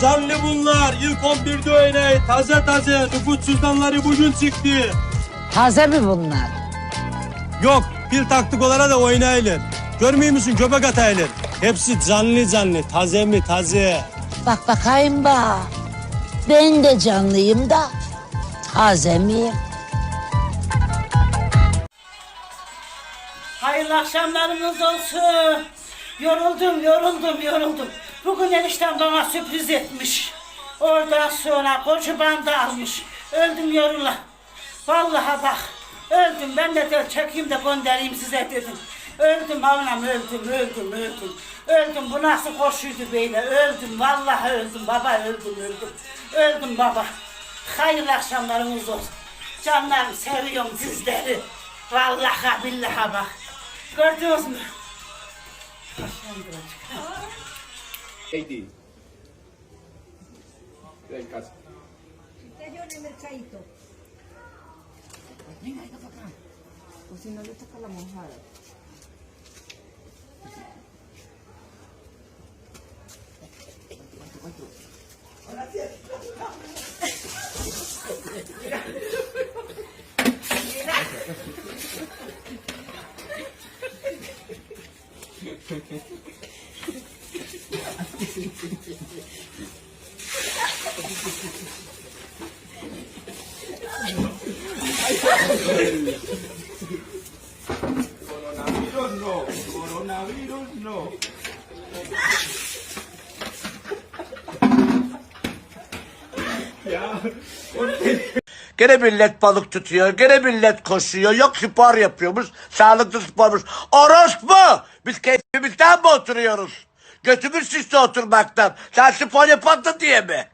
Zanlı bunlar. İlk 11'de oynayın. Taze taze. Nüfus cüzdanları bugün çıktı. Taze mi bunlar? Yok pil taktık olara da oynayılır. Görmüyor musun köpek atayılır. Hepsi canlı canlı. Taze mi taze. Bak bakayım bak. Ben de canlıyım da taze miyim? Hayırlı akşamlarınız olsun. Yoruldum, yoruldum, yoruldum. Bugün eniştem bana sürpriz etmiş. Oradan sonra koca bandı almış. Öldüm yorula. Vallahi bak, öldüm. Ben de de çekeyim de göndereyim size dedim. Öldüm avnam, öldüm, öldüm, öldüm. Öldüm, bu nasıl koşuydu böyle? Öldüm, vallahi öldüm baba, öldüm, öldüm. Öldüm baba. Hayırlı akşamlarınız olsun. Canlarım, seviyorum sizleri. Vallahi billahi bak. Gördünüz mü? Katie. Del caso. interior en el mercadito. Venga, venga para acá. O si no le toca la mojada. Coronavirus no. Coronavirus no. ya. Gene millet balık tutuyor, gene millet koşuyor, yok spor yapıyormuş, sağlıklı spormuş. Orospu! Biz keyfimizden mi oturuyoruz? Götümüz şişti oturmaktan. Sen spor yapamadın diye mi?